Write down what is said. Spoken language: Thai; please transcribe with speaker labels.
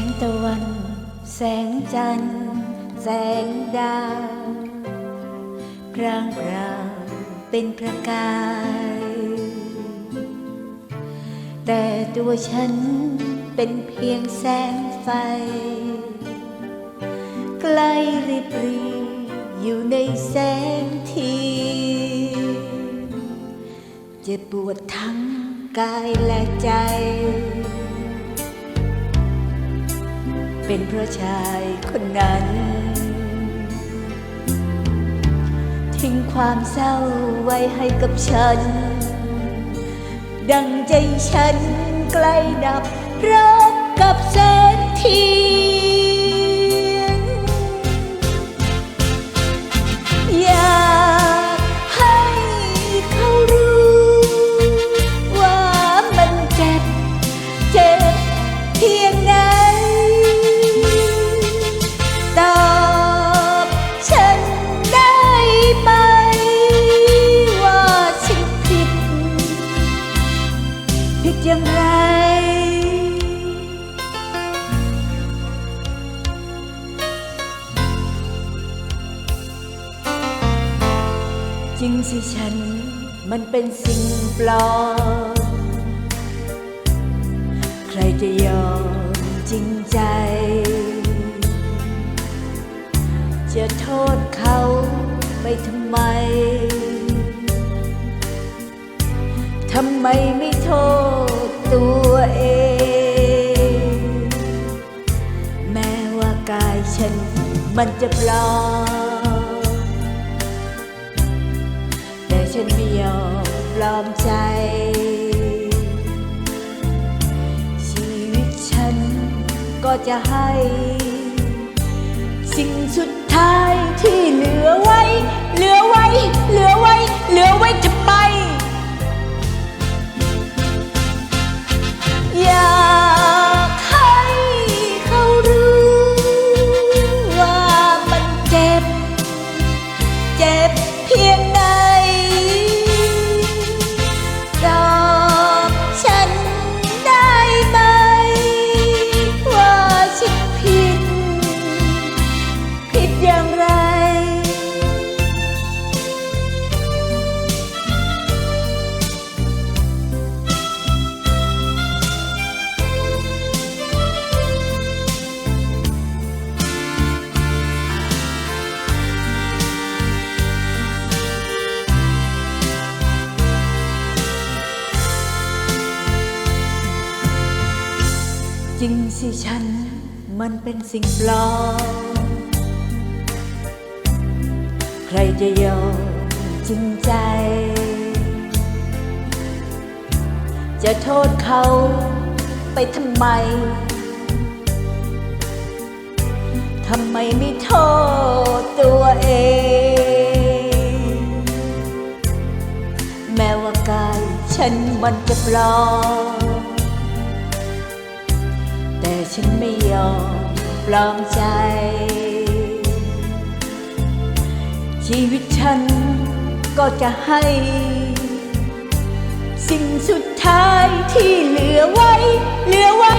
Speaker 1: งตะวัน แสงจันทร์ แสงดาวร่างเราเป็นประกาย แต่ตัวฉันเป็นเพียงแสงไฟ ใกล้ริบรีอยู่ในแสงทีเจ็บปวดทั้งกายและใจ เป็นเพราะชายคนนั้น ทิ้งความเศร้าไว้ให้กับฉัน ดังใจฉันใกล้ดับรักกับแสน สิฉัน มันเป็นสิ่งปลอม ใครจะยอมจริงใจ จะโทษเขาไปทำไม ทำไมไม่โทษตัวเอง แม้ว่ากายฉันมันจะปลอม ฉันไม่ยอมปลอมใจ ชีวิตฉันก็จะให้ สิ่งสุดท้ายที่เหลือไว้ เหลือไว้ เหลือไว้ เหลือไว้จะไป ริงสิฉัน มันเป็นสิ่งปลอม ใครจะยอมจริงใจ จะโทษเขาไปทำไม ทำไมไม่โทษตัวเอง แม้ว่ากายฉันมันจะปลอม แต่ฉันไม่ยอมปลอมใจ ชีวิตฉันก็จะให้ สิ่งสุดท้ายที่เหลือไว้ เหลือไว้